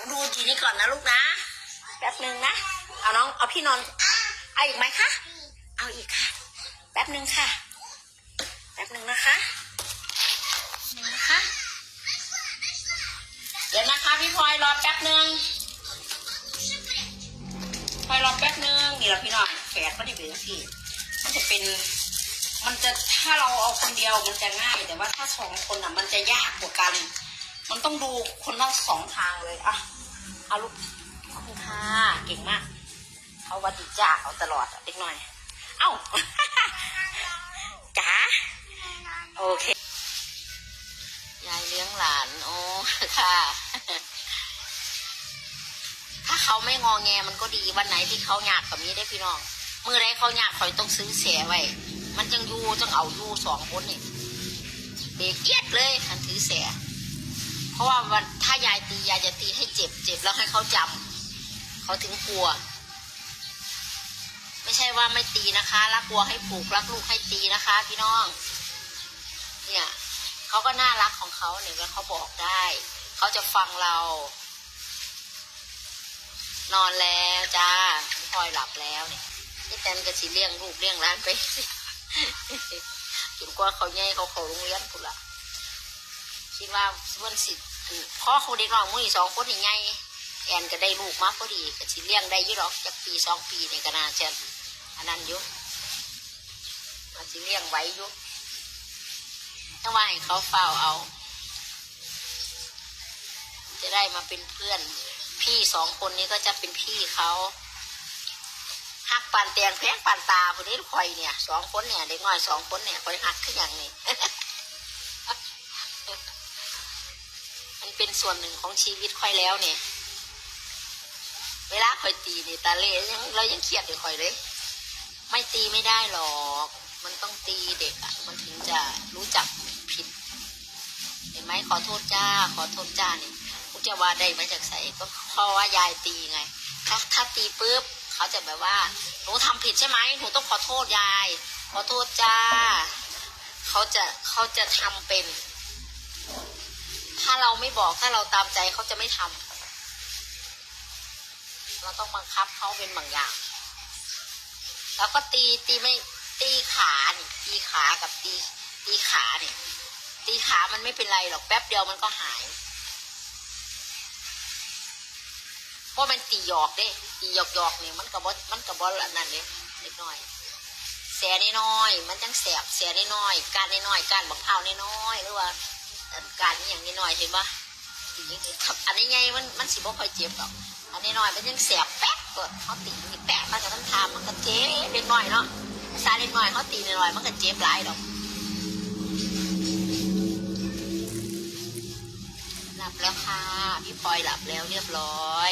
นี้ก่อนนะลูกนะ แป๊บหนึ่งนะ เอาน้อง เอาพี่นอนเอาอีกไหมคะ เอาอีกค่ะ แป๊บหนึ่งค่ะ แป๊บหนึ่งนะคะหนึ่งนะคะ เดี๋ยวนะคะพี่พลอยรอแป๊บหนึ่งพลอยรอแป๊บหนึ่งนี่เราพี่น้องแฝดก็ได้เป็นสิมันจะเป็นมันจะถ้าเราเอาคนเดียวมันจะง่าย แต่ว่าถ้าสองคนอะ มันจะยากกว่ากัน มันต้องดูคนละสองทางเลยอะ เอาลูกขอบคุณค่ะเก่งมาก เอาวัดดีจ้าเอาตลอดเด็กหน่อย เอ้าจ๋าโอเค ยายเลี้ยงหลาน โอ้ค่ะ ถ้าเขาไม่งอแงมันก็ดีวันไหนที่เขาอยากแบบนี้ได้พี่น้องมือไรเขาอยากคอยต้องซื้อเสียไว้มันจังยูจังเอายูสองคนนี่เบรกเอียดเลยคันถือเสียเพราะว่าวันถ้ายาย เขาจำเขาถึงกลัว ไม่ใช่ว่าไม่ตีนะคะรักวัวให้ผูกรักลูกให้ตีนะคะ พี่น้อง เนี่ยเขาก็น่ารักของเขาเนี่ยแล้วเขาบอกได้ เขาจะฟังเรา นอนแล้วจ้าพลอยหลับแล้วเนี่ยนี่แตนก็สิเลี้ยงลูกเลี้ยงร้านไปจนกว่าเขาใหญ่เขาเขาโรงเรียนพุ่นละคิดว่าวันสิพ่อเขาเด็กน้องมือสองคนนี่ไง แอนก็ได้ลูกมากพอดีก็สิเลี้ยงได้ยี่หรอกจากปีสองปีเนี่ยก็น่าจะอันนั้นอยุมันสิเลี้ยงไว้อยุถ้าว่าให้เขาเฝ้าเอา จะได้มาเป็นเพื่อน พี่สองคนนี้ก็จะเป็นพี่เขาหักปานเตียงแพงปานตาคนนี้คอยเนี่ยสองคนเนี่ยเด็กน้อยสองคนเนี่ยคอยหักขึ้นอย่างนี้มันเป็นส่วนหนึ่งของชีวิตค่อยแล้วเนี่ย เวลาคอยตีนี่ตาเล่ยังเรายังเครียดอยู่คอยเลย ไม่ตีไม่ได้หรอก มันต้องตีเด็กอะมันถึงจะรู้จักผิด เห็นไหมขอโทษจ้า ขอโทษจ้านี่พวกจะว่าได้มาจากใส่ก็เพราะว่ายายตีไง ถ้าถ้าตีปุ๊บเขาจะแบบว่าหนูทำผิดใช่ไหมหนูต้องขอโทษยาย ขอโทษจ้า เขาจะเขาจะทำเป็น ถ้าเราไม่บอกถ้าเราตามใจเขาจะไม่ทำ เราต้องบังคับเขาเป็นบางอย่าง แล้วก็ตีตีไม่ตีขาเนี่ยตีขากับตีตีขาเนี่ยตีขามันไม่เป็นไรหรอกแป๊บเดียวมันก็หายเพราะมันตีหยอกเด้ตีหยอกหยอกๆนี่ยมันกระบอมันกระบอนั่นเลยเล็กน้อยแสน้อยมันจังแสบแสน้อยการน้อยการบักเผาน้อยหรือว่าการอย่างน้อยเห็นปะตีอย่างนี้ครับอันนี้ไงมันมันสิบ่ค่อยเจ็บหรอก อันนี้หน่อยมันยังแสบแป๊กกดเขาตีนี่แป๊กมันก็ต้องทำมันก็เจ็บเล็กน้อยเนาะซาเล็กน้อยเขาตีน้อยมันก็เจ็บหลายดอกหลับแล้วค่ะ พี่พลอยหลับแล้วเรียบร้อย